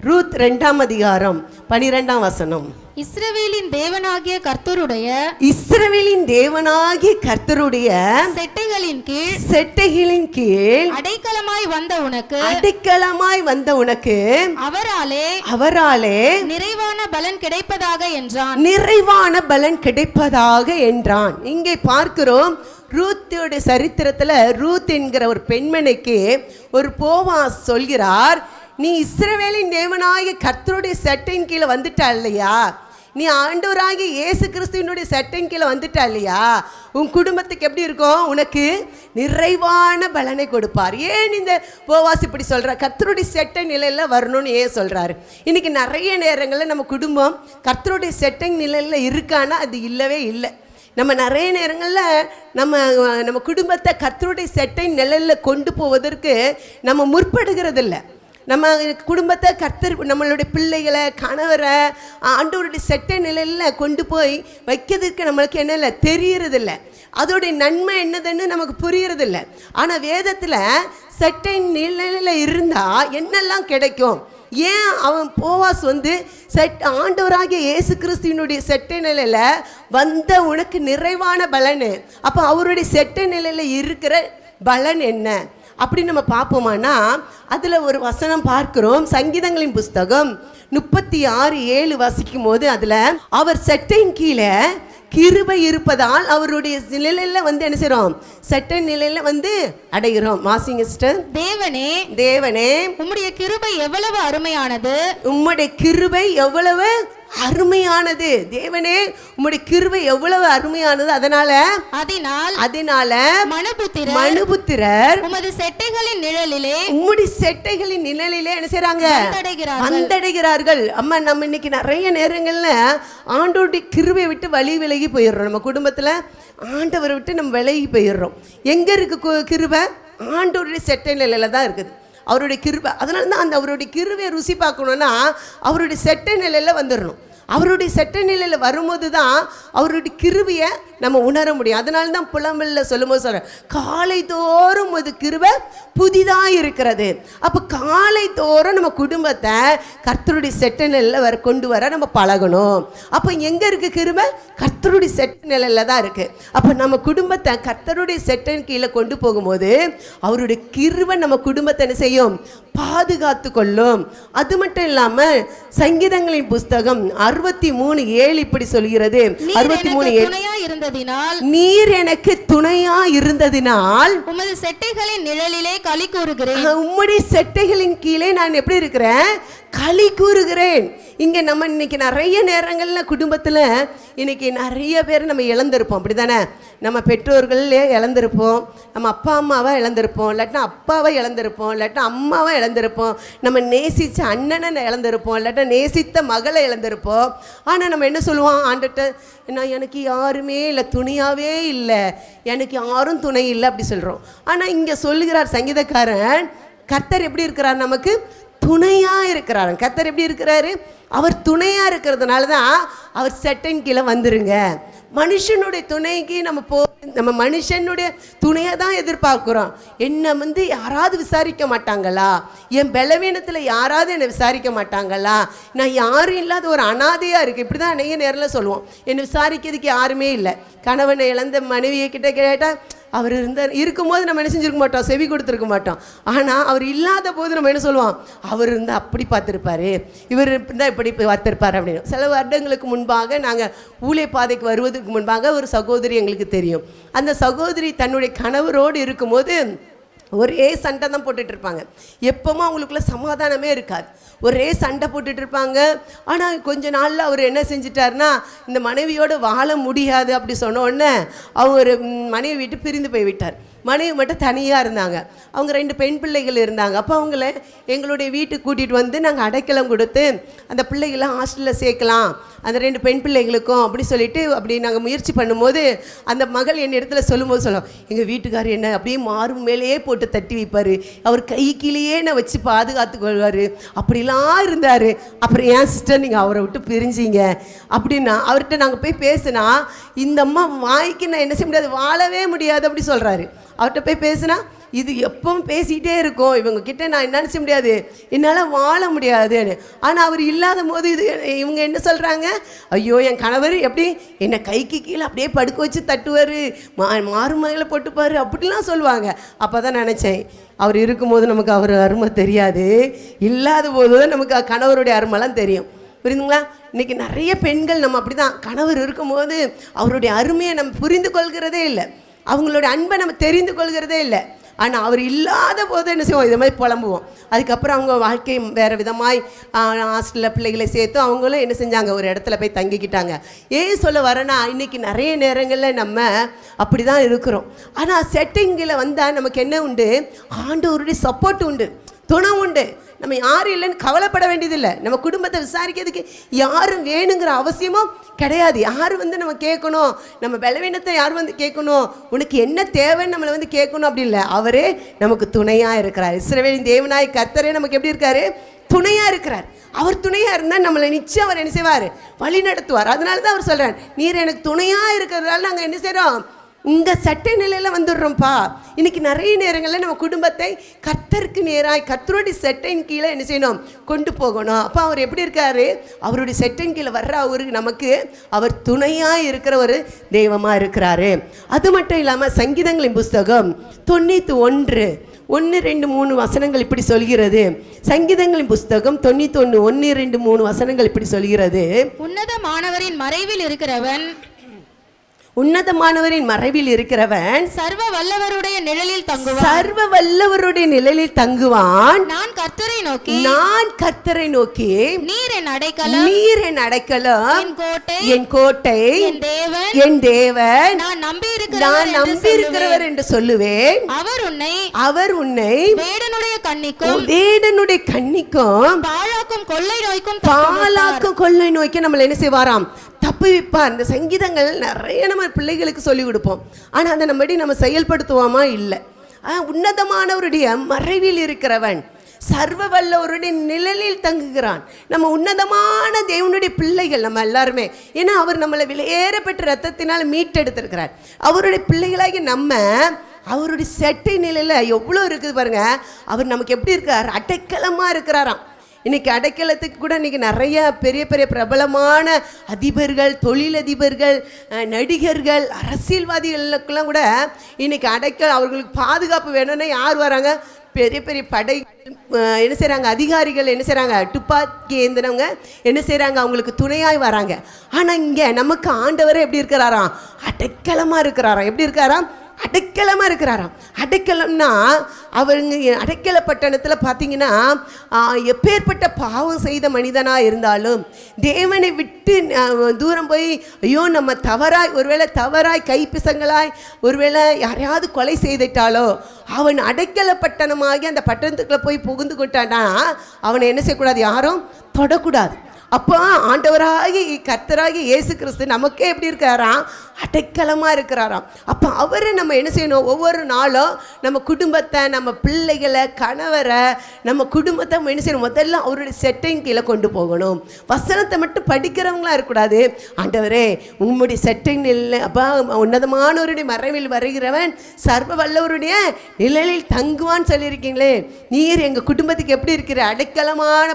Ruth ரெண்டாம் அதிகாரம் பனிரெண்டாம் வசனம். இஸ்ரவேலின் தேவனாகிய கர்த்தருடைய இஸ்ரவேலின் தேவனாகிய கர்த்தருடைய செட்டைகளின் கீழ் செட்டைகளின் கீழ் அடைக்கலமாய் வந்த உனக்கு அடைக்கலமாய் வந்த உனக்கு அவராலே அவராலே நிறைவான பலன் கிடைப்பதாக என்றான். நிறைவான பலன் கிடைப்பதாக என்றான். இங்கே பார்க்கிறோம் ரூத்தோட சரித்திரத்துல ரூத் என்கிற ஒரு பெண்மணிக்கு ஒரு போவாஸ் சொல்கிறார். நீ இஸ்ரவேலின் தேவனாகிய கர்த்தருடைய சட்டையின் கீழே வந்துட்டா இல்லையா? நீ ஆண்டவராகி இயேசு கிறிஸ்துவனுடைய சட்டையின் கீழே வந்துட்டா இல்லையா? உன் குடும்பத்துக்கு எப்படி இருக்கும்? உனக்கு நிறைவான பலனை கொடுப்பார். ஏன் இந்த போவாஸ் இப்படி சொல்ற? கர்த்தருடைய செட்டை நிலையில் வரணும்னு ஏன் சொல்கிறாரு இன்றைக்கி நிறைய நேரங்களில் நம்ம குடும்பம் கர்த்தருடைய செட்டை நிலையில் இருக்கான்னா அது இல்லவே இல்லை. நம்ம நிறைய நேரங்களில் நம்ம நம்ம குடும்பத்தை கர்த்தருடைய செட்டை நிலையில் கொண்டு போவதற்கு நம்ம முற்படுகிறதில்ல. நம்ம குடும்பத்தை கர்த்தர் நம்மளுடைய பிள்ளைகளை கணவரை ஆண்டவருடைய செட்டை நிலையில் கொண்டு போய் வைக்கிறதுக்கு நம்மளுக்கு என்ன இல்லை? தெரியறதில்ல. அதோடைய நன்மை என்னதுன்னு நமக்கு புரியறதில்ல. ஆனால் வேதத்தில் செட்டை நிலையில் இருந்தால் என்னெல்லாம் கிடைக்கும்? ஏன் அவன் போவாஸ் வந்து செட் ஆண்டவராகிய இயேசு கிறிஸ்துவினுடைய செட்டை நிலையில் வந்த உனக்கு நிறைவான பலன். அப்போ அவருடைய செட்டை நிலையில் இருக்கிற பலன் என்ன? அப்படி நம்ம பார்ப்போமானா அதில் ஒரு வசனம் பார்க்கிறோம் சங்கீதங்களின் புஸ்தகம் முப்பத்தி ஆறு ஏழு வாசிக்கும் போது அதில் அவர் செட்டையின் கீழே கிருபை இருப்பதால் அவருடைய நிலையில் வந்து என்ன செய்கிறோம் செட்டை நிலையில் வந்து அடைகிறோம். வாசிங்க சிஸ்டர் தேவனே தேவனே உம்முடைய கிருபை எவ்வளவு அருமையானது? உம்முடைய கிருபை எவ்வளவு அருமையானது. தேவனே உம்முடைய கிருபை எவ்வளவு அருமையானது. அதனால அதனால் அதனால மனுபுத்திரர் மனுபுத்திரர் உமது செட்டைகளின் நிழலிலே உம்முடைய செட்டைகளின் நிழலிலே என்ன செய்றாங்க? வந்தடைகிறார்கள். அம்மா நம்ம இன்னைக்கு நிறைய நேரங்கள்ல ஆண்டோடைய கிருபை விட்டு வழி விலகி போயிடுறோம். நம்ம குடும்பத்துல ஆண்டவரை விட்டு நம்ம விலகி போயிடுறோம். எங்க இருக்கு கு- கிருபை? ஆண்டோருடைய செட்டை நிலையில தான் இருக்குது. அவருடைய கிருபை அதனால தான் அந்த அவருடைய கிருவையை ருசி பார்க்கணுன்னா அவருடைய செட்டை நிலையில் வந்துடணும் அவருடைய செட்டை நிலையில் வரும்போது தான் அவருடைய கிருவியை நம்ம உணர முடியும். அதனால தான் புலம்பலில் சொல்லும்போது சொல்கிறேன் காலை தோறும் அது கிருபை புதிதாக இருக்கிறது அப்போ காலை தோறும் நம்ம குடும்பத்தை கர்த்தருடைய செட்டை நிலையில் வர கொண்டு வர நம்ம பழகணும். அப்போ எங்கே இருக்குது கிருபை? கர்த்தருடைய செட்டை நிலையில் தான் இருக்குது அப்போ நம்ம குடும்பத்தை கர்த்தருடைய செட்டின் கீழே கொண்டு போகும்போது அவருடைய கிருபை நம்ம குடும்பத்தை என்ன செய்யும்? பாதுகாத்து கொள்ளும். அது மட்டும் இல்லாமல் சங்கீதங்களின் புஸ்தகம் அறுபத்தி மூணு ஏழு இப்படி சொல்கிறது. அறுபத்தி மூணு ஏழு இருந்ததினால் நீர் எனக்கு துணையா இருந்ததினால் உமது செட்டைகளின் நிழலிலே களி கூறுகிறேன். உம்முடைய செட்டைகளின் கீழே நான் எப்படி இருக்கிறேன்? களி கூறுகிறேன். இங்கே நம்ம இன்னைக்கு நிறைய நேரங்களில் குடும்பத்தில் இன்னைக்கு நிறைய பேர் நம்ம இழந்திருப்போம். அப்படி தானே நம்ம பெற்றோர்களே இழந்திருப்போம். நம்ம அப்பா அம்மாவை இழந்திருப்போம். இல்லாட்டினா அப்பாவை இழந்திருப்போம். இல்லாட்டினா அம்மாவை இழந்திருப்போம். நம்ம நேசித்த அண்ணனை இழந்திருப்போம். இல்லாட்டா நேசித்த மகளை இழந்திருப்போம். ஆனால் நம்ம என்ன சொல்லுவோம்? ஆண்டுகிட்ட நான் எனக்கு யாருமே இல்லை. துணியாகவே இல்லை. எனக்கு யாரும் துணை இல்லை. அப்படி சொல்கிறோம் ஆனால் இங்கே சொல்லுகிறார் சங்கீதக்காரன் கர்த்தர் எப்படி இருக்கிறார் நமக்கு? துணையாக இருக்கிறாரு கத்தர் எப்படி இருக்கிறாரு? அவர் துணையாக இருக்கிறதுனால தான் அவர் செட்டன் கீழே வந்துருங்க. மனுஷனுடைய துணைக்கு நம்ம போ நம்ம மனுஷனுடைய துணையை தான் எதிர்பார்க்குறோம். என்னை வந்து யாராவது விசாரிக்க மாட்டாங்களா? என் பலவீனத்தில் யாராவது என்னை விசாரிக்க மாட்டாங்களா? நான் யாரும் இல்லாத ஒரு அனாதையாக இருக்குது இப்படி தான் நிறைய நேரில் சொல்லுவோம். என்னை விசாரிக்கிறதுக்கு யாருமே இல்லை. கணவனை இழந்த மனைவியை கிட்ட கேட்டால் அவர் இருந்தார் இருக்கும்போது நம்ம என்ன செஞ்சுருக்க மாட்டோம்? செவி கொடுத்துருக்க மாட்டோம். ஆனால் அவர் இல்லாத போது நம்ம என்ன சொல்லுவோம்? அவர் இருந்தால் அப்படி பார்த்துருப்பாரு. இவர் இருந்தால் இப்படி பார்த்துருப்பார் அப்படின்னு. சில வருடங்களுக்கு முன்பாக நாங்கள் ஊழிய பாதைக்கு வருவதற்கு முன்பாக ஒரு சகோதரி எங்களுக்கு தெரியும். அந்த சகோதரி தன்னுடைய கணவரோடு இருக்கும்போது ஒரே சண்டை தான் போட்டுட்டு இருப்பாங்க எப்பவும் அவங்களுக்குள்ள சமாதானமே இருக்காது. ஒரே சண்டை போட்டுட்டு இருப்பாங்க ஆனால் கொஞ்ச நாளில் அவர் என்ன செஞ்சிட்டாருன்னா இந்த மனைவியோடு வாழ முடியாது அப்படி சொன்ன உடனே அவர் மனைவி விட்டு பிரிந்து போய் விட்டார் மனைவி மட்டும் தனியாக இருந்தாங்க. அவங்க ரெண்டு பெண் பிள்ளைகள் இருந்தாங்க. அப்போ அவங்கள எங்களுடைய வீட்டுக்கு கூட்டிகிட்டு வந்து நாங்கள் அடைக்கலம் கொடுத்து அந்த பிள்ளைகளை ஹாஸ்டலில் சேர்க்கலாம் அந்த ரெண்டு பெண் பிள்ளைகளுக்கும் அப்படி சொல்லிட்டு அப்படி நாங்கள் முயற்சி பண்ணும்போது அந்த மகள் என் இடத்துல சொல்லும்போது சொல்லும் எங்கள் வீட்டுக்கார் என்ன அப்படியே மார்பு மேலேயே போட்டு தட்டி வைப்பார். அவர் கை கீழேயே நான் வச்சு பாதுகாத்து கொள்வார். அப்படிலாம் இருந்தார். அப்புறம் ஏன் சிஸ்டர் நீங்கள் அவரை விட்டு பிரிஞ்சீங்க. அப்படின்னா அவர்கிட்ட நாங்கள் போய் பேசினா இந்த அம்மா வாய்க்கு நான் என்ன செய்ய முடியாது வாழவே முடியாது அப்படி சொல்கிறாரு அவர்கிட்ட போய் பேசினா இது எப்பவும் பேசிக்கிட்டே இருக்கும். இவங்க கிட்ட நான் என்ன நினச்ச முடியாது. என்னால் வாழ முடியாதுன்னு. ஆனால் அவர் இல்லாத போது இது இவங்க என்ன சொல்கிறாங்க ஐயோ என் கணவர் எப்படி என்னை கைக்கு கீழே அப்படியே படுக்க வச்சு தட்டுவார். மா மாறுமையில் போட்டுப்பார். அப்படிலாம் சொல்லுவாங்க. அப்போ தான் நினச்சேன். அவர் இருக்கும்போது நமக்கு அவர் அருமை தெரியாது. இல்லாத போது தான் நமக்கு கணவருடைய அருமைலாம் தெரியும். புரியுதுங்களா? இன்றைக்கி நிறைய பெண்கள் நம்ம அப்படி தான் கணவர் இருக்கும்போது அவருடைய அருமையை நம்ம புரிந்து கொள்கிறதே இல்லை. அவங்களோட அன்பை நம்ம தெரிந்து கொள்கிறதே இல்லை. ஆனால் அவர் இல்லாத போது என்ன செய்வோம்? இது மாதிரி புலம்புவோம். அதுக்கப்புறம் அவங்க வாழ்க்கை வேறு விதமாய் ஹாஸ்டலில் பிள்ளைகளை சேர்த்து அவங்களும் என்ன செஞ்சாங்க? ஒரு இடத்துல போய் தங்கிக்கிட்டாங்க. ஏன் சொல்ல வரேன்னா இன்னைக்கு நிறைய நேரங்களில் நம்ம அப்படி தான் இருக்கிறோம் ஆனால் செட்டிங்கில் வந்தால் நமக்கு என்ன உண்டு? ஆண்டவருடைய சப்போர்ட் உண்டு. துணை உண்டு. நம்ம யாரும் இல்லைன்னு கவலைப்பட வேண்டியதில்லை. நம்ம குடும்பத்தை விசாரிக்கிறதுக்கு யாரும் வேணுங்கிற அவசியமும் கிடையாது. யார் வந்து நம்ம கேட்கணும்? நம்ம பலவீனத்தை யார் வந்து கேட்கணும்? உனக்கு என்ன தேவைன்னு நம்மளை வந்து கேட்கணும் அப்படி இல்லை. அவரே நமக்கு துணையாக இருக்கிறார். இஸ்ரவேலின் தேவனாய் கத்தரே நமக்கு எப்படி இருக்காரு? துணையாக இருக்கிறார். அவர் துணையாக இருந்தால் நம்மளை நிச்சயம் அவர் என்ன செய்வார்? வழி நடத்துவார். அதனால தான் அவர் சொல்கிறார் நீர் எனக்கு துணையாக இருக்கிறதால நாங்கள் என்ன செய்கிறோம் உங்கள் சட்டை நிலையில் வந்துடுறோம்ப்பா. இன்றைக்கி நிறைய நேரங்களில் நம்ம குடும்பத்தை கத்தருக்கு நேராய் கத்தருடைய செட்டையின் கீழே என்ன செய்யணும்? கொண்டு போகணும். அப்போ அவர் எப்படி இருக்காரு? அவருடைய செட்டையின் கீழே வர்ற அவருக்கு நமக்கு அவர் துணையாக இருக்கிற ஒரு தெய்வமாக இருக்கிறாரு. அது மட்டும் இல்லாமல் சங்கீதங்களின் புஸ்தகம் தொண்ணூற்றி ஒன்று ஒன்று ரெண்டு மூணு வசனங்கள் இப்படி சொல்கிறது. சங்கீதங்களின் புஸ்தகம் தொண்ணூற்றி ஒன்று ஒன்று ரெண்டு மூணு வசனங்கள் இப்படி சொல்கிறது. உன்னதமானவரின் மறைவில் இருக்கிறவன் உன்னதமானவரின் மறைவில் இருக்கிறவன் சர்வ வல்லவருடைய நிழலில் தங்குவான். சர்வ வல்லவருடைய நிழலில் தங்குவான். நான் கர்த்தரை நோக்கி நான் கர்த்தரை நோக்கி நீர் என் அடைக்கலம் நீர் என் அடைக்கலம் என் கோட்டை என் கோட்டை என் தேவன் என் தேவன் நான் நம்பி நான் நம்பி இருக்கிறவர் என்று சொல்லுவேன். அவர் உன்னை அவர் உன்னை வேடனுடைய கண்ணிக்கும் வேடனுடைய கண்ணிக்கும் பாழாக்கும் கொள்ளை நோய்க்கும். பாலாக்கும் கொள்ளை நோய்க்கு நம்மளை என்ன செய்வாராம்? தப்புவிப்பார். இந்த சங்கீதங்கள் நிறைய நம்ம பிள்ளைகளுக்கு சொல்லிக் கொடுப்போம் ஆனால் அதை நம்மடி நம்ம செயல்படுத்துவோமா? இல்லை. உன்னதமானவருடைய மறைவில் இருக்கிறவன் சர்வ வல்லவருடைய நிழலில் தங்குகிறான். நம்ம உன்னதமான தேவனுடைய பிள்ளைகள் நம்ம எல்லாருமே. ஏன்னா அவர் நம்மளை விலையேறப்பட்ட ரத்தத்தினால் மீட்டெடுத்திருக்கிறார். அவருடைய பிள்ளைகளாகி நம்ம அவருடைய செட்டை நிலையில் எவ்வளோ இருக்குது பாருங்க. அவர் நமக்கு எப்படி இருக்கார்? அடைக்கலமாக இருக்கிறாராம். இன்னைக்கு அடைக்கலத்துக்கு கூட இன்னைக்கு நிறைய பெரிய பெரிய பிரபலமான அதிபர்கள் தொழிலதிபர்கள் நடிகர்கள் அரசியல்வாதிகளுக்கெல்லாம் கூட இன்னைக்கு அடைக்க அவர்களுக்கு பாதுகாப்பு வேணும்னா யார் வராங்க? பெரிய பெரிய படை என்ன செய்கிறாங்க அதிகாரிகள் என்ன செய்கிறாங்க துப்பாக்கி ஏந்தினவங்க என்ன செய்கிறாங்க அவங்களுக்கு துணையாய் வராங்க. ஆனால் இங்கே நமக்கு ஆண்டவரே எப்படி இருக்கிறாராம்? அடைக்கலமாக இருக்கிறாராம். எப்படி இருக்காராம் அடைக்கலமாக இருக்கிறாராம். அடைக்கலம்னா அவங்க அடைக்கல பட்டணத்தில் பார்த்தீங்கன்னா எப்பேற்பட்ட பாவம் செய்த மனிதனாக இருந்தாலும் தேவனை விட்டு தூரம் போய் ஐயோ நம்ம தவறாய் ஒருவேளை தவறாய் கைப்பிசங்களாய் ஒருவேளை யாரையாவது கொலை செய்துட்டாலோ அவன் அடைக்கல பட்டணமாகி அந்த பட்டணத்துக்குள்ளே போய் புகுந்து கொட்டானா அவனை என்ன செய்யக்கூடாது யாரும் தொடக்கூடாது. அப்போ ஆண்டவராகி கர்த்தராகி இயேசு கிறிஸ்து நமக்கே எப்படி இருக்காராம் அடைக்கலமாக இருக்கிறாராம். அப்போ அவரை நம்ம என்ன செய்யணும்? ஒவ்வொரு நாளும் நம்ம குடும்பத்தை நம்ம பிள்ளைகளை கணவரை நம்ம குடும்பத்தை நம்ம என்ன செய்யணும்? முதல்ல அவருடைய செட்டையும் கீழே கொண்டு போகணும். வசனத்தை மட்டும் படிக்கிறவங்களா இருக்கக்கூடாது. ஆண்டவரே உங்களுடைய செட்டையும் நிலை அப்பா உன்னதமானவருடைய மறைவில் வருகிறவன் சர்வ வல்லவருடைய நிழலில் தங்குவான்னு சொல்லியிருக்கீங்களே. நீர் எங்கள் குடும்பத்துக்கு எப்படி இருக்கிற அடைக்கலமான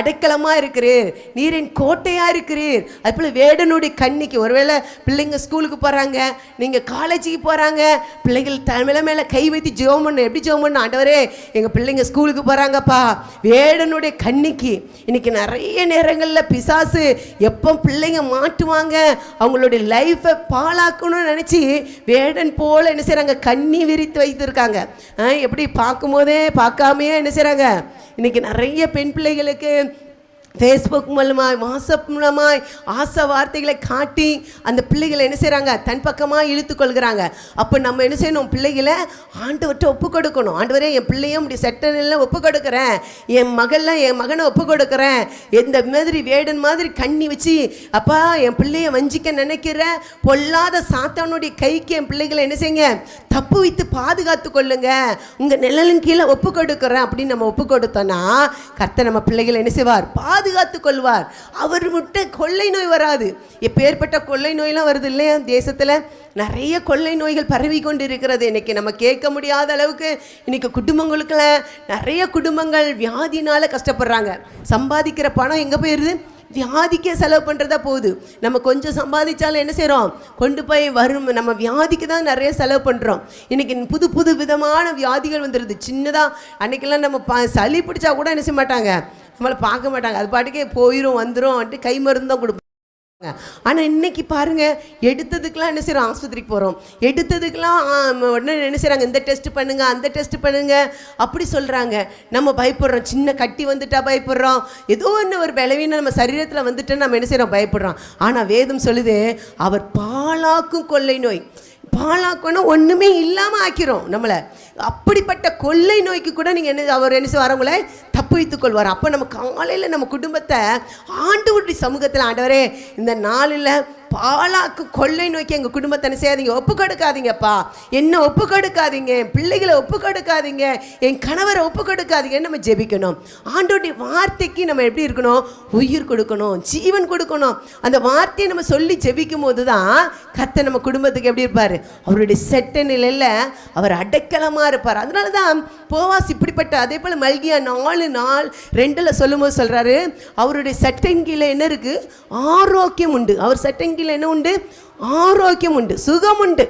அடைக்கலமாக இருக்கிறீர். நீர் என் கோட்டையாக இருக்கிறீர் அதுபோல் வேடனுடைய கண்ணிக்கு ஒருவேளை பிள்ளைங்க ஸ்கூலுக்கு போகிறாங்க நீங்கள் காலேஜுக்கு போகிறாங்க பிள்ளைகள் தமிழ மேலே கை வைத்து ஜோம் பண்ண. எப்படி ஜோம் பண்ண? ஆண்டவரே எங்கள் பிள்ளைங்க ஸ்கூலுக்கு போகிறாங்கப்பா வேடனுடைய கண்ணிக்கு. இன்றைக்கி நிறைய நேரங்களில் பிசாசு எப்போ பிள்ளைங்க மாட்டுவாங்க அவங்களுடைய லைஃப்பை பாழாக்கணும்னு நினச்சி வேடன் போல் என்ன செய்கிறாங்க கண்ணி விரித்து வைத்திருக்காங்க. ஆ, எப்படி பார்க்கும்போதே பார்க்காமையே என்ன செய்கிறாங்க இன்னைக்கு நிறைய பெண் பிள்ளைகளுக்கு ஃபேஸ்புக் மூலமாய் வாட்ஸ்அப் மூலமாய் ஆசை வார்த்தைகளை காட்டி அந்த பிள்ளைகளை என்ன செய்கிறாங்க தன் பக்கமாக இழுத்து கொள்கிறாங்க. அப்போ நம்ம என்ன செய்யணும்? பிள்ளைகளை ஆண்டவர்கிட்ட ஒப்பு கொடுக்கணும். ஆண்டவரே என் பிள்ளையும் இப்படி செட்டனில் ஒப்பு கொடுக்குறேன். என் மகளில் என் மகனை ஒப்பு கொடுக்குறேன். எந்த மாதிரி வேடன் மாதிரி கண்ணி வச்சு அப்பா என் பிள்ளைய வஞ்சிக்க நினைக்கிற பொல்லாத சாத்தானுடைய கைக்கு என் பிள்ளைகளை என்ன செய்யுங்க? தப்பு வைத்து பாதுகாத்து கொள்ளுங்க. உங்கள் நிழலின் கீழே ஒப்பு கொடுக்குறேன் அப்படின்னு நம்ம ஒப்பு கொடுத்தோன்னா கர்த்தர் நம்ம பிள்ளைகளை என்ன செய்வார்? பாதுகாப்பார் பாதுகாத்து கொள்வார் அவர் விட்ட கொள்ளை நோய் வராது. எப்பேற்பட்ட கொள்ளை நோயெல்லாம் வருது இல்லையா? தேசத்தில் நிறைய கொள்ளை நோய்கள் பரவி கொண்டு இருக்கிறது இன்னைக்கு நம்ம கேட்க முடியாத அளவுக்கு இன்றைக்கி குடும்பங்களுக்குள்ள நிறைய குடும்பங்கள் வியாதினால் கஷ்டப்படுறாங்க. சம்பாதிக்கிற பணம் எங்கே போயிடுது வியாதிக்கே செலவு பண்ணுறதா போகுது. நம்ம கொஞ்சம் சம்பாதிச்சாலும் என்ன செய்கிறோம் கொண்டு போய் வரும் நம்ம வியாதிக்கு தான் நிறைய செலவு பண்ணுறோம் இன்னைக்கு புது புது விதமான வியாதிகள் வந்துடுது சின்னதாக அன்றைக்கெல்லாம் நம்ம ப சளி பிடிச்சா கூட என்ன செய்ய மாட்டாங்க. நம்மளை பார்க்க மாட்டாங்க. அது பாட்டுக்கே போயிடும் வந்துடும் வந்துட்டு கை மருந்து தான் கொடுப்போம் ஆனால் இன்னைக்கு பாருங்கள் எடுத்ததுக்கெலாம் என்ன செய்கிறோம் ஆஸ்பத்திரிக்கு போகிறோம் எடுத்ததுக்கெலாம் உடனே என்ன செய்கிறாங்க இந்த டெஸ்ட் பண்ணுங்கள் அந்த டெஸ்ட் பண்ணுங்கள் அப்படி சொல்கிறாங்க நம்ம பயப்படுறோம். சின்ன கட்டி வந்துட்டா பயப்படுறோம். ஏதோ ஒன்று ஒரு பலவீனம் நம்ம சரீரத்தில் வந்துட்டு நம்ம என்ன செய்கிறோம் பயப்படுறோம். ஆனால் வேதம் சொல்லுது அவர் பாலாக்கும் கொள்ளை நோய். பாலாக்கணும் ஒன்றுமே இல்லாமல் ஆக்கிறோம் நம்மளை. அப்படிப்பட்ட கொள்ளை நோய்க்கு கூட நீங்கள் என்ன அவர் என்ன செய்வார் தப்பு வைத்துக் கொள்வார் அப்போ நம்ம காலையில் நம்ம குடும்பத்தை ஆண்டவருடைய சமூகத்தில் ஆண்டவரே இந்த நாளில் பாலாக்கு கொள்ளை நோக்கி எங்கள் குடும்பத்தை என்ன செய்யாதீங்க? ஒப்பு கொடுக்காதீங்கப்பா. என்ன ஒப்பு கொடுக்காதீங்க? என் பிள்ளைகளை ஒப்பு கொடுக்காதீங்க. என் கணவரை ஒப்பு கொடுக்காதீங்கன்னு நம்ம ஜெபிக்கணும். ஆண்டோடைய வார்த்தைக்கு நம்ம எப்படி இருக்கணும்? உயிர் கொடுக்கணும் ஜீவன் கொடுக்கணும். அந்த வார்த்தையை நம்ம சொல்லி ஜெபிக்கும் போது தான் கத்தை நம்ம குடும்பத்துக்கு எப்படி இருப்பார்? அவருடைய செட்ட நிலையில் அவர் அடைக்கலமாக இருப்பார். அதனால தான் போவாஸ் இப்படிப்பட்ட அதே போல் மல்கியா நாலு நாள் ரெண்டில் சொல்லும்போது சொல்கிறாரு அவருடைய சட்டையின் என்ன இருக்குது ஆரோக்கியம் உண்டு. அவர் சட்டையின் கீழே என்ன உண்டு? ஆரோக்கியம் உண்டு சுகம் உண்டு.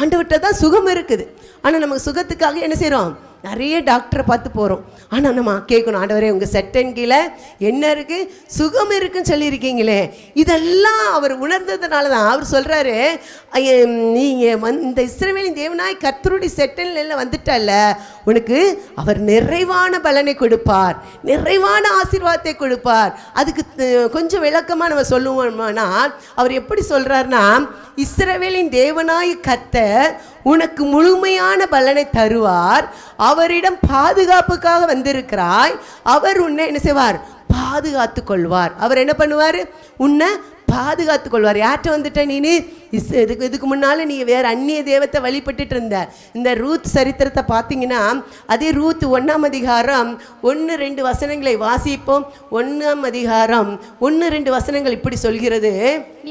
ஆண்டவர்கிட்ட தான் சுகம் இருக்குது. ஆனால் நமக்கு சுகத்துக்காக என்ன செய்கிறோம் நிறைய டாக்டரை பார்த்து போகிறோம் ஆனால் நம்ம கேட்கணும் ஆண்டவரே உங்கள் செட்டன் கீழே என்ன இருக்குது சுகம் இருக்குன்னு சொல்லியிருக்கீங்களே. இதெல்லாம் அவர் உணர்ந்ததுனால தான் அவர் சொல்கிறாரு நீங்கள் வந் இந்த இஸ்ரவேலின் தேவனாய் கர்த்தருடைய செட்டன்ல வந்துட்டல்ல உனக்கு அவர் நிறைவான பலனை கொடுப்பார். நிறைவான ஆசீர்வாதத்தை கொடுப்பார். அதுக்கு கொஞ்சம் விளக்கமாக நம்ம சொல்லுவோம்னா அவர் எப்படி சொல்கிறாருன்னா இஸ்ரவேலின் தேவனாய் கர்த்தர் உனக்கு முழுமையான பலனை தருவார். அவரிடம் பாதுகாப்புக்காக வந்திருக்கிறாய். அவர் உன்னை என்ன செய்வார்? பாதுகாத்து கொள்வார். அவர் என்ன பண்ணுவார்? உன்னை பாதுகாத்து கொள்வார் யார்கிட்ட வந்துட்ட நீனு? இஸ் இதுக்கு இதுக்கு முன்னால் நீ வேற அந்நிய தெய்வத்தை வழிபட்டுட்டு இருந்த. இந்த ரூத் சரித்திரத்தை பார்த்தீங்கன்னா அதே ரூத் ஒன்றாம் அதிகாரம் ஒன்று ரெண்டு வசனங்களை வாசிப்போம். ஒன்றாம் அதிகாரம் ஒன்று ரெண்டு வசனங்கள் இப்படி சொல்கிறது.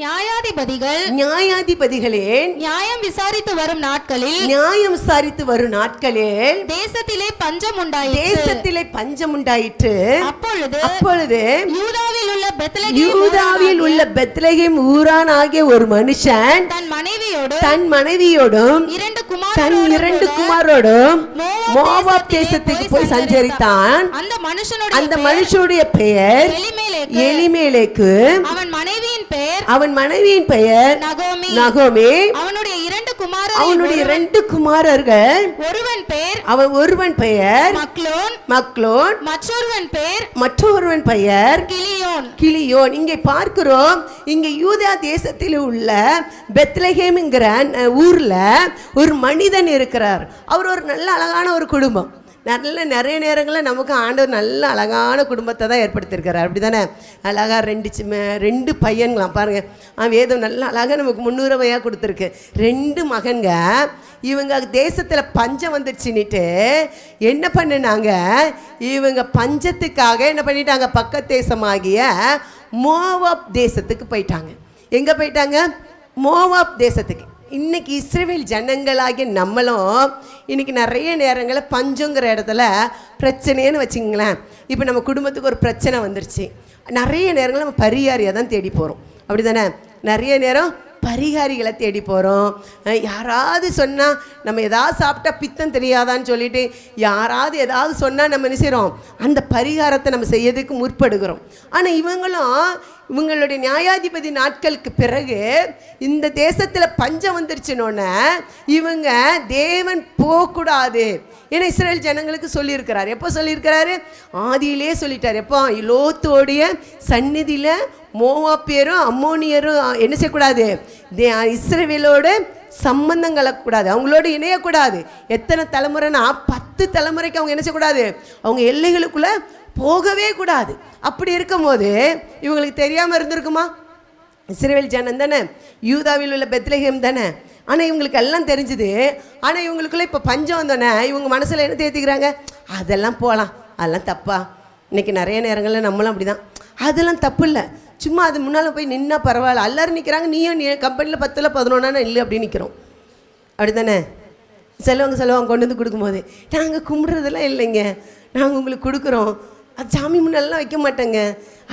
நியாயாதிபதிகள் நியாயாதிபதிகளே நியாயம் விசாரித்து வரும் நாட்களில் நியாயம் விசாரித்து வரும் நாட்களில் தேசத்திலே பஞ்சம் உண்டாயிற்று. தேசத்திலே பஞ்சம் உண்டாயிற்று. அப்பொழுது அப்பொழுது யூதாவில் உள்ள பெத்லகேம் யூதாவில் உள்ள பெத்லகேம் ஊரான் ஆகிய ஒரு மனுஷன் தன் மனைவியோடு தன் மனைவியோடும் இரண்டு தன் இரண்டு குமாரோடும் மோவாப் தேசத்துக்கு போய் சஞ்சரித்தான். அந்த மனுஷனுடைய அந்த பெயர் மனுஷனுடைய பெயர் எலிமேலேக்கு. அவன் மனைவியின் பெயர் அவன் மனைவியின் பெயர் நகோமி. நகோமே. அவனுடைய இரண்டு குமாரர் அவனுடைய இரண்டு குமாரர்கள் ஒருவன் பெயர் அவன் ஒருவன் பெயர் மக்லோன். மக்லோன். மற்றொருவன் பெயர் மற்றொருவன் பெயர் கிளியோன். கிளியோன். இங்கே பார்க்கிறோம் இங்கே யூதா தேசத்தில் உள்ள பெத்லஹேம்ங்கிற ஊரில் ஒரு மனிதன் இருக்கிறார். அவர் ஒரு நல்ல அழகான ஒரு குடும்பம். நல்ல நிறைய நேரங்களில் நமக்கு ஆண்டவர் நல்ல அழகான குடும்பத்தை தான் ஏற்படுத்தியிருக்கிறார். அப்படி தானே அழகாக ரெண்டு சிம்ம ரெண்டு பையன்களாம் பாருங்கள் ஆ வேதம் நல்ல அழகாக நமக்கு முன்னுரிமையாக கொடுத்துருக்கு. ரெண்டு மகன்க இவங்க தேசத்தில் பஞ்சம் வந்துருச்சுன்னுட்டு என்ன பண்ணினாங்க? இவங்க பஞ்சத்துக்காக என்ன பண்ணிட்டாங்க? பக்கத்தேசமாகிய மோவாப் தேசத்துக்கு போயிட்டாங்க. எங்கே போயிட்டாங்க? மோவாப் தேசத்துக்கு. இன்னைக்கு இஸ்ரேல் ஜனங்களாகிய நம்மளும் இன்னைக்கு நிறைய நேரங்களில் பஞ்சங்கிற இடத்துல பிரச்சனைன்னு வச்சுங்களேன் இப்போ நம்ம குடும்பத்துக்கு ஒரு பிரச்சனை வந்துருச்சு. நிறைய நேரங்களில் நம்ம பரியாரியாக தான் தேடி போகிறோம் அப்படி தானே நிறைய நேரம் பரிகாரிகளை தேடி போகிறோம் யாராவது சொன்னால் நம்ம எதாவது சாப்பிட்டா பித்தம் தெரியாதான்னு சொல்லிட்டு யாராவது ஏதாவது சொன்னால் நம்ம என்ன செய்கிறோம் அந்த பரிகாரத்தை நம்ம செய்யறதுக்கு முற்படுகிறோம். ஆனால் இவங்களும் இவங்களுடைய நியாயாதிபதி நாட்களுக்கு பிறகு இந்த தேசத்தில் பஞ்சம் வந்துருச்சுனோன்னே இவங்க தேவன் போகக்கூடாது ஏன்னா இஸ்ரேல் ஜனங்களுக்கு சொல்லியிருக்கிறார். எப்போ சொல்லியிருக்கிறாரு? ஆதியிலே சொல்லிட்டார். எப்போ? லோத்தோடைய சந்நிதியில் மோவாப்பியரும் அம்மோனியரும் என்ன செய்யக்கூடாது? தே சம்பந்தம் கலக்கூடாது அவங்களோட இணையக்கூடாது. எத்தனை தலைமுறைனா? பத்து தலைமுறைக்கு அவங்க என்ன செய்யக்கூடாது? அவங்க எல்லைகளுக்குள்ளே போகவே கூடாது. அப்படி இருக்கும்போது இவங்களுக்கு தெரியாமல் இருந்திருக்குமா? இஸ்ரேல் ஜனம் தானே. யூதாவில் உள்ள பெத்லஹேம் தானே. ஆனால் இவங்களுக்கு எல்லாம் தெரிஞ்சுது. ஆனால் இவங்களுக்குள்ள இப்போ பஞ்சம் வந்தோடனே இவங்க மனசில் என்ன தேர்த்திக்கிறாங்க அதெல்லாம் போகலாம் அதெல்லாம் தப்பா. இன்றைக்கி நிறைய நேரங்களில் நம்மளும் அப்படி தான் அதெல்லாம் தப்பு இல்லை. சும்மா அது முன்னால் போய் நின்னா பரவாயில்ல. எல்லாரும் நிற்கிறாங்க நீயும் நீ கம்பெனியில் பத்தில் பதினொன்னா இல்லை அப்படின்னு நிற்கிறோம் அப்படி தானே செலவங்க செலவங்க கொண்டு வந்து கொடுக்கும்போது நாங்கள் கும்பிட்றதெல்லாம் இல்லைங்க. நாங்கள் உங்களுக்கு கொடுக்குறோம். அது சாமி முன்னெல்லாம் வைக்க மாட்டேங்க.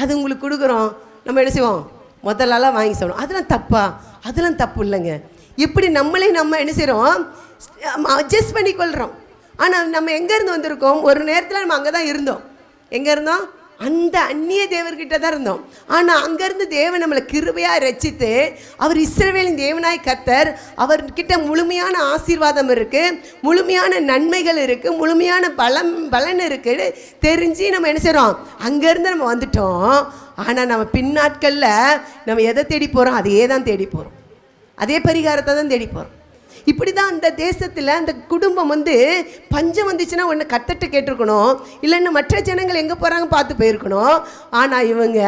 அது உங்களுக்கு கொடுக்குறோம். நம்ம என்ன செய்வோம்? முதல்லலாம் வாங்கி சாப்பிடும் அதெல்லாம் தப்பா? அதெல்லாம் தப்பு இல்லைங்க. இப்படி நம்மளே நம்ம என்ன செய்கிறோம் அட்ஜஸ்ட் பண்ணிக்கொள்கிறோம் ஆனால் நம்ம எங்கேருந்து வந்திருக்கோம்? ஒரு நேரத்தில் நம்ம அங்கே தான் இருந்தோம். எங்கே இருந்தோம்? அந்த அந்நிய தேவர்கிட்ட தான் இருந்தோம். ஆனால் அங்கேருந்து தேவன் நம்மளை கிருபையாக ரச்சித்து அவர் இஸ்ரவேலின் தேவனாய் கத்தர் அவர்கிட்ட முழுமையான ஆசீர்வாதம் இருக்குது முழுமையான நன்மைகள் இருக்குது முழுமையான பலம் பலன் இருக்குது தெரிஞ்சு நம்ம என்ன செய்கிறோம் அங்கேருந்து நம்ம வந்துட்டோம். ஆனால் நம்ம பின்னாட்களில் நம்ம எதை தேடி போகிறோம் அதையே தான் தேடி போகிறோம் அதே பரிகாரத்தை தான் தேடி போகிறோம் இப்படி தான் அந்த தேசத்தில் அந்த குடும்பம் வந்து பஞ்சம் வந்துச்சுன்னா ஒன்று கத்தட்ட கேட்டிருக்கணும். இல்லைன்னு மற்ற ஜனங்கள் எங்கே போகிறாங்க பார்த்து போயிருக்கணும். ஆனால் இவங்க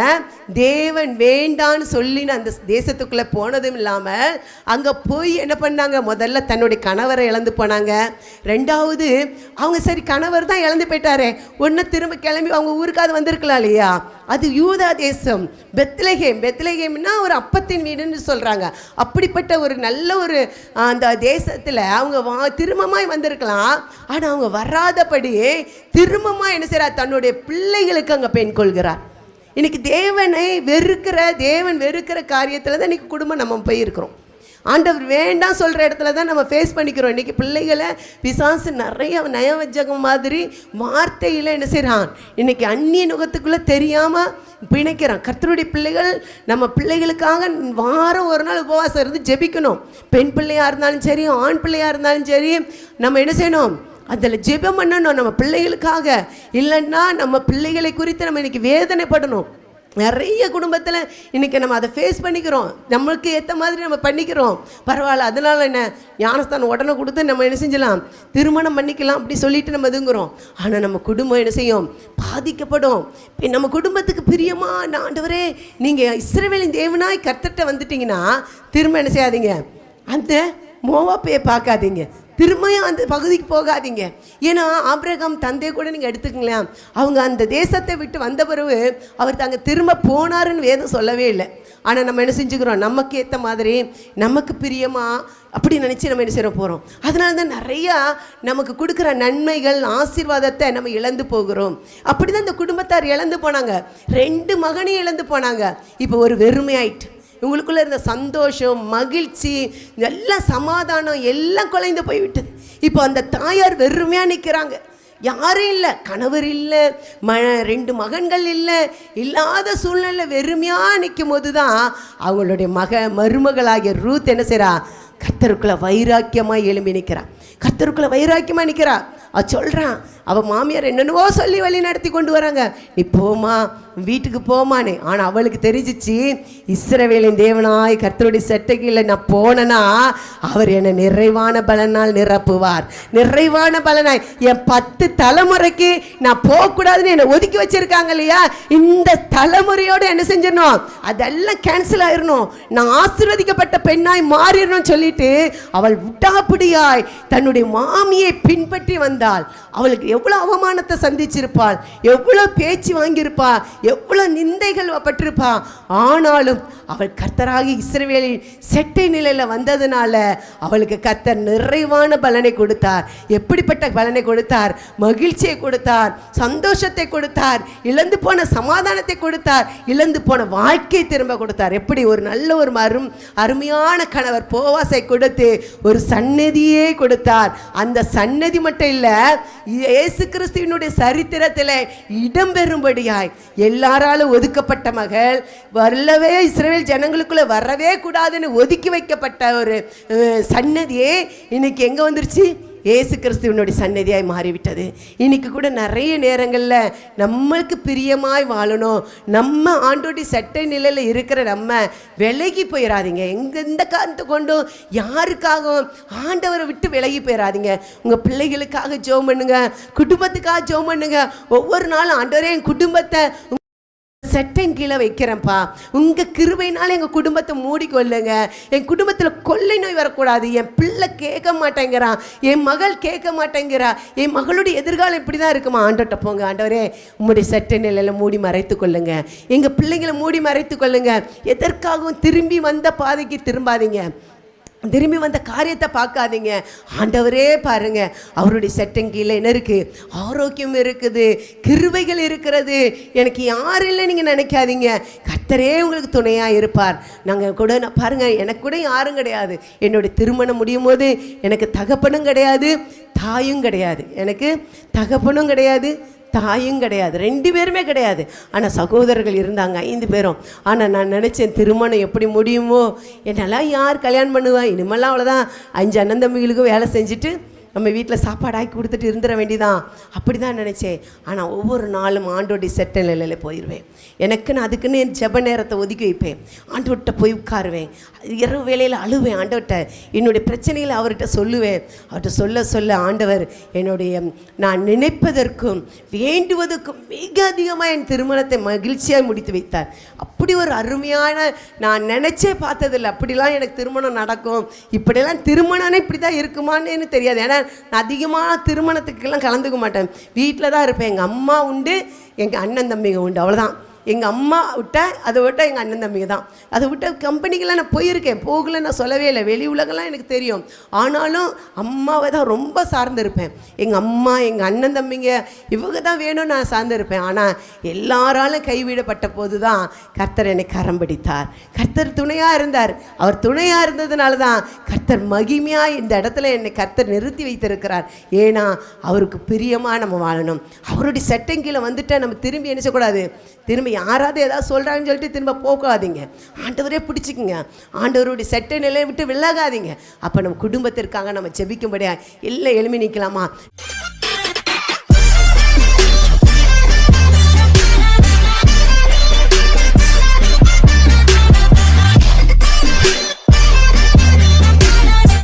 தேவன் வேண்டான்னு சொல்லின்னு அந்த தேசத்துக்குள்ளே போனதும் இல்லாமல் அங்கே போய் என்ன பண்ணாங்க? முதல்ல தன்னுடைய கணவரை இழந்து போனாங்க. ரெண்டாவது அவங்க சரி கணவர் தான் இழந்து போயிட்டாரே. ஒன்று திரும்ப கிளம்பி அவங்க ஊருக்காவது வந்திருக்கலாம் இல்லையா? அது யூதா தேசம். பெத்லகேம் பெத்லகேம்னா ஒரு அப்பத்தின் வீடுன்னு சொல்கிறாங்க அப்படிப்பட்ட ஒரு நல்ல ஒரு அந்த தேசத்தில் அவங்க வா திரும்பமாய் வந்திருக்கலாம். ஆனால் அவங்க வராதபடி திரும்பமாக என்ன செய்கிறார் தன்னுடைய பிள்ளைகளுக்கு அங்கே பெண் கொள்கிறார். இன்னைக்கு தேவனை வெறுக்கிற தேவன் வெறுக்கிற காரியத்தில் தான் இன்னைக்கு குடும்பம் நம்ம போயிருக்கிறோம் ஆண்டவர் வேண்டாம் சொல்கிற இடத்துல தான் நம்ம ஃபேஸ் பண்ணிக்கிறோம். இன்றைக்கி பிள்ளைகளை பிசாசு நிறைய நயவஜகம் மாதிரி வார்த்தையில் என்ன செய்கிறான் இன்றைக்கி அந்நிய நுகத்துக்குள்ளே தெரியாமல் பிணைக்கிறான். கர்த்தருடைய பிள்ளைகள் நம்ம பிள்ளைகளுக்காக வாரம் ஒரு நாள் உபவாசம் இருந்து ஜெபிக்கணும். பெண் பிள்ளையாக இருந்தாலும் சரி ஆண் பிள்ளையாக இருந்தாலும் சரி நம்ம என்ன செய்யணும்? அதில் ஜெபம் பண்ணணும். நம்ம பிள்ளைகளுக்காக. இல்லைன்னா நம்ம பிள்ளைகளை குறித்து நம்ம இன்றைக்கி வேதனைப்படணும். நிறைய குடும்பத்தில் இன்றைக்கி நம்ம அதை ஃபேஸ் பண்ணிக்கிறோம். நம்மளுக்கு ஏற்ற மாதிரி நம்ம பண்ணிக்கிறோம். பரவாயில்ல அதனால் என்ன? ஞானஸ்தானம் உடனே கொடுத்து நம்ம என்ன செஞ்சலாம் திருமணம் பண்ணிக்கலாம் அப்படி சொல்லிட்டு நம்ம இதுங்கிறோம். ஆனால் நம்ம குடும்பம் என்ன செய்யும்? பாதிக்கப்படும். நம்ம குடும்பத்துக்கு பிரியமா ஆண்டவரே நீங்கள் இஸ்ரவேலின் தேவனாய் கர்த்தர்ட்ட வந்துட்டிங்கன்னா திரும்ப என்ன செய்யாதீங்க? அந்த மோவாப்பையை பார்க்காதீங்க. திரும்பியும் அந்த பகுதிக்கு போகாதீங்க. ஏன்னா ஆபிரகாம் தந்தையை கூட நீங்கள் எடுத்துக்கங்களேன். அவங்க அந்த தேசத்தை விட்டு வந்த பிறகு அவர் தாங்க திரும்ப போனாருன்னு வேதம் சொல்லவே இல்லை. ஆனால் நம்ம என்ன செஞ்சுக்கிறோம்? நமக்கு ஏற்ற மாதிரி நமக்கு பிரியமா அப்படி நினச்சி நம்ம என்ன செய்ய போகிறோம் அதனால தான் நிறையா நமக்கு கொடுக்குற நன்மைகள் ஆசீர்வாதத்தை நம்ம இழந்து போகிறோம். அப்படி தான் இந்த குடும்பத்தார் இழந்து போனாங்க. ரெண்டு மகனையும் இழந்து போனாங்க. இப்போ ஒரு வெறுமையாயிட்டு. இவங்களுக்குள்ளே இருந்த சந்தோஷம் மகிழ்ச்சி எல்லாம் சமாதானம் எல்லாம் குலைந்து போய்விட்டது. இப்போ அந்த தாயார் வெறுமையாக நிற்கிறாங்க யாரும் இல்லை கணவர் இல்லை ம ரெண்டு மகன்கள் இல்லை இல்லாத சூழ்நிலை வெறுமையாக நிற்கும் போது தான் அவங்களுடைய மக மருமகளாகிய ரூத் என்ன செய்கிறா கத்தருக்குள்ளே வைராக்கியமாக எழும்பி நிற்கிறா கத்தருக்குள்ளே வைராக்கியமாக நிற்கிறா அவ சொல்கிறான் அவள் மாமியார் என்னென்னவோ சொல்லி வழி நடத்தி கொண்டு வராங்க. நீ போமா வீட்டுக்கு போமானே ஆனால் அவளுக்கு தெரிஞ்சிச்சு இஸ்ரவேலின் தேவனாய் கர்த்தருடைய செட்டைகளில் நான் போனேன்னா அவர் என்னை நிறைவான பலனால் நிரப்புவார். நிறைவான பலனாய். என் பத்து தலைமுறைக்கு நான் போகக்கூடாதுன்னு என்னை ஒதுக்கி வச்சிருக்காங்க இல்லையா? இந்த தலைமுறையோடு என்ன செஞ்சிடணும்? அதெல்லாம் கேன்சல் ஆயிடணும். நான் ஆசீர்வதிக்கப்பட்ட பெண்ணாய் மாறிடணும்னு சொல்லிட்டு அவள் விட்டாப்பிடியாய் தன்னுடைய மாமியை பின்பற்றி வந்தாள். அவளுக்கு எவ்வளோ அவமானத்தை சந்திச்சிருப்பாள்? எவ்வளோ பேச்சு வாங்கியிருப்பா? எவ்வளோ நிந்தைகள் பட்டிருப்பா? ஆனாலும் அவள் கர்த்தராகி இஸ்ரவேலின் செட்டை நிலையில் வந்ததுனால அவளுக்கு கர்த்தர் நிறைவான பலனை கொடுத்தார். எப்படிப்பட்ட பலனை கொடுத்தார்? மகிழ்ச்சியை கொடுத்தார் சந்தோஷத்தை கொடுத்தார் இழந்து போன சமாதானத்தை கொடுத்தார் இழந்து போன வாழ்க்கையை திரும்ப கொடுத்தார். எப்படி ஒரு நல்ல ஒரு அரும் அருமையான கணவர் போவாசை கொடுத்து ஒரு சந்நிதியே கொடுத்தார். அந்த சன்னதி மட்டும் இல்லை இயேசு கிறிஸ்துவினுடைய சரித்திரத்தில் இடம்பெறும்படியாய் எல்லாராலும் ஒதுக்கப்பட்ட மகள் வரலவே இஸ்ரேல் ஜனங்களுக்குள்ள வரவே கூடாதுன்னு ஒதுக்கி வைக்கப்பட்ட ஒரு சன்னதியே இன்னைக்கு எங்கே வந்துருச்சு? இயேசு கிறிஸ்துவனுடைய சன்னதியாய் மாறிவிட்டது. இன்றைக்கி கூட நிறைய நேரங்களில் நம்மளுக்கு பிரியமாய் வாழணும். நம்ம ஆண்டோடி சட்டை நிலையில் இருக்கிற நம்ம விலகி போயிடாதீங்க எங்கே எந்த காரணத்தை கொண்டும் யாருக்காகவும் ஆண்டவரை விட்டு விலகி போயிடாதீங்க உங்கள் பிள்ளைகளுக்காக ஜோம் பண்ணுங்க. குடும்பத்துக்காக ஜோம் பண்ணுங்க. ஒவ்வொரு நாளும் ஆண்டவரே என் குடும்பத்தை செட்டன் கீழே வைக்கிறேன்ப்பா. உங்கள் கிருபையினால எங்கள் குடும்பத்தை மூடிக்கொள்ளுங்க. என் குடும்பத்தில் கொள்ளை நோய் வரக்கூடாது. என் பிள்ளை கேட்க மாட்டேங்கிறான் என் மகள் கேட்க மாட்டேங்கிறா. என் மகளுடைய எதிர்காலம் இப்படி தான் இருக்குமா? ஆண்டோட்ட போங்க ஆண்டவரே. உங்களுடைய செட்டை நிலையில் மூடி மறைத்து கொள்ளுங்க. எங்கள் பிள்ளைங்களை மூடி மறைத்து கொள்ளுங்க. எதற்காகவும் திரும்பி வந்த பாதைக்கு திரும்பாதீங்க. திரும்பி வந்த காரியத்தை பார்க்காதீங்க. ஆண்டவரே பாருங்க. அவருடைய சட்டங்கீழ என்ன இருக்கு? ஆரோக்கியம் இருக்குது. கிருவைகள் இருக்கிறது. எனக்கு யார் இல்லை நீங்கள் நினைக்காதீங்க. கர்த்தரே உங்களுக்கு துணையாக இருப்பார். நாங்கள் கூட நான் பாருங்க எனக்கு கூட யாரும் கிடையாது. என்னுடைய திருமணம் முடியும் போது எனக்கு தகப்பனும் கிடையாது தாயும் கிடையாது. எனக்கு தகப்பனும் கிடையாது தாயும் கிடையாது ரெண்டு பேருமே கிடையாது. ஆனால் சகோதரர்கள் இருந்தாங்க ஐந்து பேரும். ஆனால் நான் நினச்சேன் திருமணம் எப்படி முடியுமோ? என்னெல்லாம் யார் கல்யாணம் பண்ணுவா? இனிமேல்லாம் அவ்வளோதான் அஞ்சு அண்ணன் தம்பிகளுக்கும் வேலை செஞ்சுட்டு நம்ம வீட்டில் சாப்பாடு ஆக்கி கொடுத்துட்டு இருந்துட வேண்டிதான். அப்படி தான் நினச்சேன். ஆனால் ஒவ்வொரு நாளும் ஆண்டோடைய செட்ட நிலையில் போயிடுவேன் எனக்குன்னு அதுக்குன்னு என் ஜெப நேரத்தை ஒதுக்கி வைப்பேன். ஆண்டோட்ட போய் உட்காருவேன். இரவு வேளையில் அழுவேன் ஆண்டோட்ட. என்னுடைய பிரச்சனைகளை அவர்கிட்ட சொல்லுவேன். அவர்கிட்ட சொல்ல சொல்ல ஆண்டவர் என்னுடைய நான் நினைப்பதற்கும் வேண்டுவதற்கும் மிக அதிகமாக என் திருமணத்தை மகிழ்ச்சியாக முடித்து வைத்தார். அப்படி ஒரு அருமையான நான் நினச்சே பார்த்ததில்ல. அப்படிலாம் எனக்கு திருமணம் நடக்கும். இப்படியெல்லாம் திருமணம்னு இப்படி தான் இருக்குமான்னு தெரியாது. ஏன்னா அதிகமாக திருமணத்துக்கெல்லாம் கலந்துக்க மாட்டேன். வீட்டில் தான் இருப்பேன். எங்கள் அம்மா உண்டு எங்கள் அண்ணன் தம்பிங்க உண்டு. அவ்வளோதான் எங்கள் அம்மா விட்டால் அதை விட்டால் எங்கள் அண்ணன் தம்பிங்க தான் அதை விட்ட கம்பெனிக்கெல்லாம் நான் போயிருக்கேன் போகல நான் சொல்லவே இல்லை. வெளி உலகம்லாம் எனக்கு தெரியும். ஆனாலும் அம்மாவை தான் ரொம்ப சார்ந்திருப்பேன். எங்கள் அம்மா எங்கள் அண்ணன் தம்பிங்க இவங்க தான் வேணும்னு நான் சார்ந்திருப்பேன். ஆனால் எல்லாராலும் கைவிடப்பட்ட போது தான் கர்த்தர் என்னை கரம் பிடித்தார். கர்த்தர் துணையாக இருந்தார். அவர் துணையாக இருந்ததுனால தான் கர்த்தர் மகிமையாக இந்த இடத்துல என்னை கர்த்தர் நிறுத்தி வைத்திருக்கிறார். ஏன்னா அவருக்கு பிரியமாக நம்ம வாழணும். அவருடைய சட்டங்கீழே வந்துட்டால் நம்ம திரும்பி என்ன செய்யக்கூடாது? திரும்ப யாராவது ஏதாவது சொல்கிறாங்கன்னு சொல்லிட்டு திரும்ப போகாதீங்க. ஆண்டவரே பிடிச்சிக்குங்க. ஆண்டவருடைய செட்டை நிலையை விட்டு விலகாதீங்க. அப்போ நம்ம குடும்பத்திற்காக நம்ம செபிக்கும்படியா எல்லாம் எழுமி நிற்கலாமா